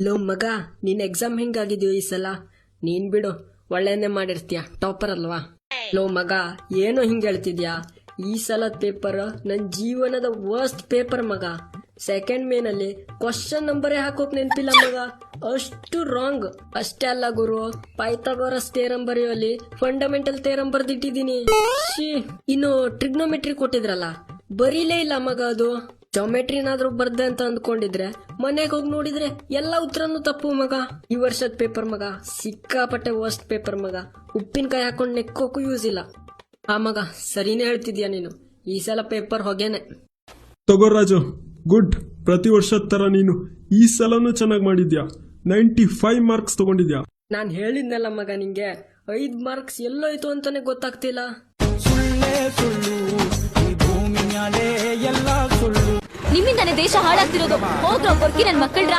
Low, ಮಗ, ನಿನ್ exam ಹೆಂಗಾಗಿದ್ಯೋ ಈ ಸಲ? ನೀನ್ ಬಿಡು, ಒಳ್ಳೆನೆ ಮಾಡಿರ್ತೀಯ ಟಾಪರ್ ಅಲ್ವಾ? ಲೋ, ಮಗ, ಏನೋ ಹಿಂಗ್ ಹೇಳ್ತಿದ್ಯಾ? ಈ ಸಲ ಪೇಪರ್ ನನ್ ಜೀವನದ ವರ್ಸ್ಟ್ ಪೇಪರ್ ಮಗ. ಸೆಕೆಂಡ್ ಮೇನಲ್ಲಿ ಕ್ವಶನ್ ನಂಬರೇ ಹಾಕೋಕ್ ನೆನಪಿಲ್ಲ, ಮಗ. ಅಷ್ಟು ರಾಂಗ್ ಅಷ್ಟೇ ಅಲ್ಲ, ಗುರು. Pythagoras ತೇರಂ ಬರೆಯುವಲ್ಲಿ fundamental ತೇರಂ ಬರ್ದಿಟ್ಟಿದ್ದೀನಿ. ಇನ್ನು ಟ್ರಿಗ್ನೋಮೆಟ್ರಿ ಕೊಟ್ಟಿದ್ರಲ್ಲ? ಬರೀಲೇ ಇಲ್ಲ, ಮಗ, ಅದು. ಜಾಮೆಟ್ರಿನಾದ್ರೂ ಬರ್ದೆ ಅಂತ ಅಂದ್ಕೊಂಡಿದ್ರೆ ಮನೆಗೆ ಹೋಗಿ ನೋಡಿದ್ರೆ ಎಲ್ಲ ಉತ್ತರನು ತಪ್ಪು ಮಗ. ಈ ವರ್ಷದ ಪೇಪರ್ ಮಗ ಸಿಕ್ಕಾಪಟ್ಟೆ ವರ್ಸ್ಟ್ ಪೇಪರ್ ಮಗ. ಉಪ್ಪಿನಕಾಯಿ ಹಾಕೊಂಡು ನೆಕ್ಕೋಕು ಯೂಸ್ ಇಲ್ಲ. ಆ ಮಗ ಸರಿನೇ ಹೇಳ್ತಿದ್ಯಾ ನೀನು? ಈ ಸಲ ಪೇಪರ್ ಹೊಗೆನೆ. ತಗೋ ರಾಜು ಗುಡ್. ಪ್ರತಿ ವರ್ಷದ ತರ ನೀನು ಈ ಸಲನೂ ಚೆನ್ನಾಗಿ ಮಾಡಿದ್ಯಾ? ನೈಂಟಿ ಫೈವ್ ಮಾರ್ಕ್ಸ್ ತಗೊಂಡಿದ್ಯಾ? ನಾನು ಹೇಳಿದ್ನಲ್ಲ ಮಗ ನಿಂಗೆ ಐದು ಮಾರ್ಕ್ಸ್ ಎಲ್ಲೋಯ್ತು ಅಂತಾನೆ ಗೊತ್ತಾಗ್ತಿಲ್ಲ. ದೇಶ ಹಾಳಾಗ್ತಿರೋದು. ಹೋಗ್ರೋ ಬರ್ಕಿ ನನ್ ಮಕ್ಕಳ್ರ